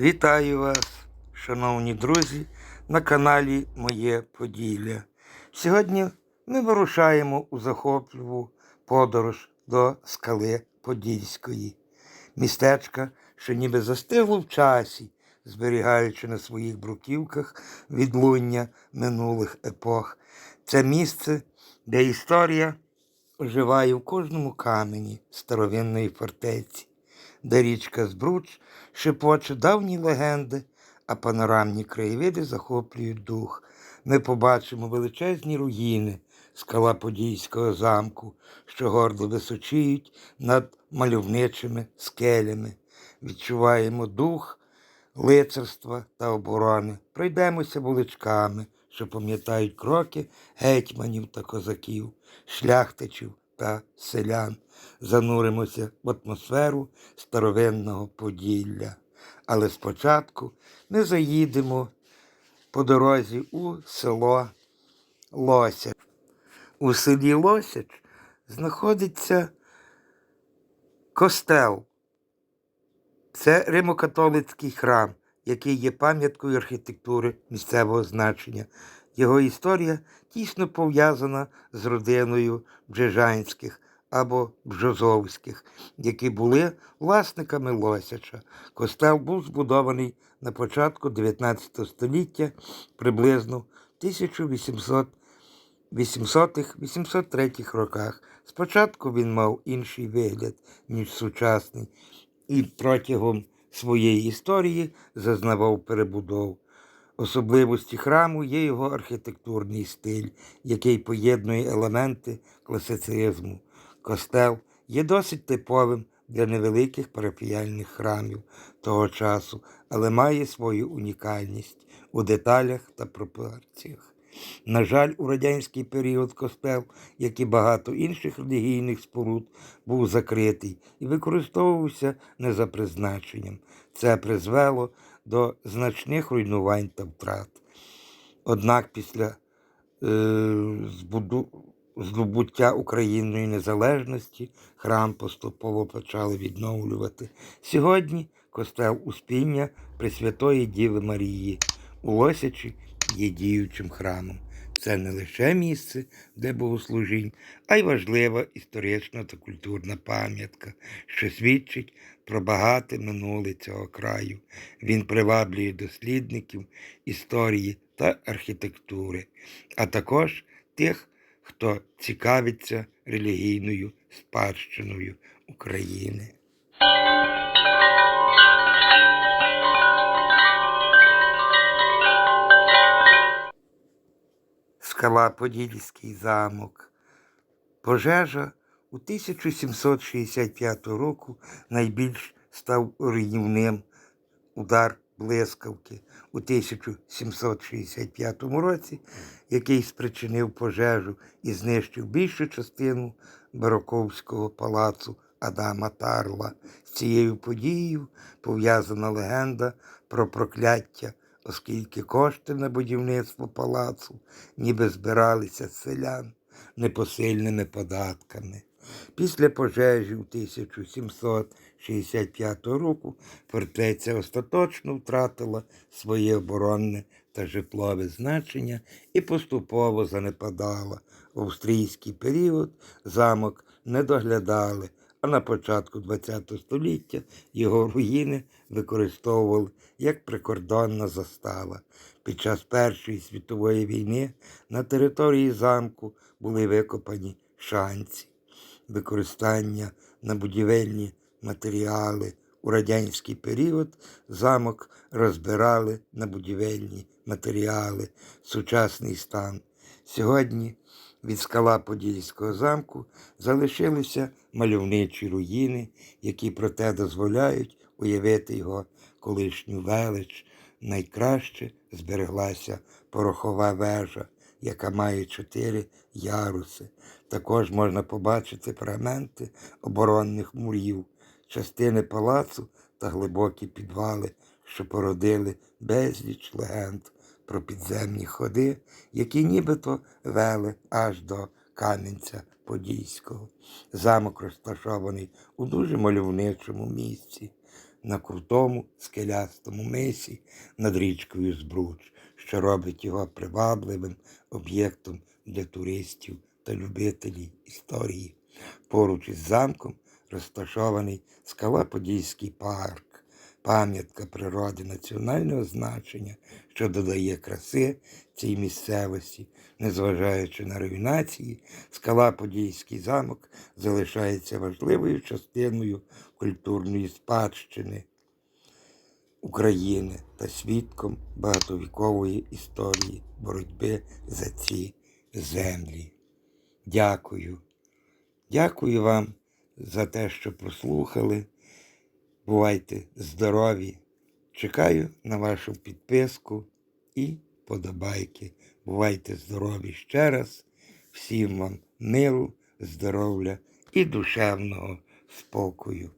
Вітаю вас, шановні друзі, на каналі Моє Поділля. Сьогодні ми вирушаємо у захопливу подорож до скали Подільської, містечка, що ніби застигло в часі, зберігаючи на своїх бруківках відлуння минулих епох. Це місце, де історія оживає в кожному камені старовинної фортеці, де річка Збруч шепоче давні легенди, а панорамні краєвиди захоплюють дух. Ми побачимо величезні руїни скала Подільського замку, що гордо височіють над мальовничими скелями. Відчуваємо дух лицарства та оборони. Пройдемося вуличками, що пам'ятають кроки гетьманів та козаків, шляхтичів та селян. Зануримося в атмосферу старовинного Поділля. Але спочатку ми заїдемо по дорозі у село Лосяч. У селі Лосяч знаходиться костел. Це римокатолицький храм, який є пам'яткою архітектури місцевого значення. Його історія тісно пов'язана з родиною Бжежанських або Бжозовських, які були власниками Лосяча. Костел був збудований на початку 19 століття приблизно в 1800 800-803 роках. Спочатку він мав інший вигляд, ніж сучасний, і протягом своєї історії зазнавав перебудов. Особливості храму є його архітектурний стиль, який поєднує елементи класицизму. Костел є досить типовим для невеликих парафіяльних храмів того часу, але має свою унікальність у деталях та пропорціях. На жаль, у радянський період костел, як і багато інших релігійних споруд, був закритий і використовувався не за призначенням. Це призвело до значних руйнувань та втрат. Однак після е, збуду, здобуття Україною незалежності храм поступово почали відновлювати. Сьогодні костел Успіння Пресвятої Діви Марії у Лосячі є діючим храмом. Це не лише місце для богослужінь, а й важлива історична та культурна пам'ятка, що свідчить про багате минуле цього краю. Він приваблює дослідників історії та архітектури, а також тих, хто цікавиться релігійною спадщиною України. Скала Подільський замок. Пожежа у 1765 року найбільш став руйнівним удар блискавки у 1765 році, який спричинив пожежу і знищив більшу частину Бароковського палацу Адама Тарла. З цією подією пов'язана легенда про прокляття оскільки кошти на будівництво палацу ніби збиралися з селян непосильними податками. Після пожежі у 1765 року фортеця остаточно втратила своє оборонне та житлове значення і поступово занепадала. В австрійський період замок не доглядали, а на початку ХХ століття його руїни використовували як прикордонна застава. Під час Першої світової війни на території замку були викопані шанці. Використання на будівельні матеріали у радянський період замок розбирали на будівельні матеріали, сучасний стан. Сьогодні від скала Подільського замку залишилися мальовничі руїни, які проте дозволяють уявити його колишню велич. Найкраще збереглася порохова вежа, яка має чотири яруси. Також можна побачити фрагменти оборонних мурів, частини палацу та глибокі підвали, що породили безліч легенд про підземні ходи, які нібито вели аж до Кам'янця Подільського. Замок розташований у дуже мальовничому місці. на крутому скелястому мисі над річкою Збруч, що робить його привабливим об'єктом для туристів та любителів історії. Поруч із замком розташований Скала-Подільський парк, пам'ятка природи національного значення, що додає краси цій місцевості. Незважаючи на руйнації, Скала-Подільський замок залишається важливою частиною культурної спадщини України та свідком багатовікової історії боротьби за ці землі. Дякую. Дякую вам за те, що прослухали. Бувайте здорові. Чекаю на вашу підписку і подобайки. Бувайте здорові ще раз. Всім вам миру, здоров'я і душевного спокою.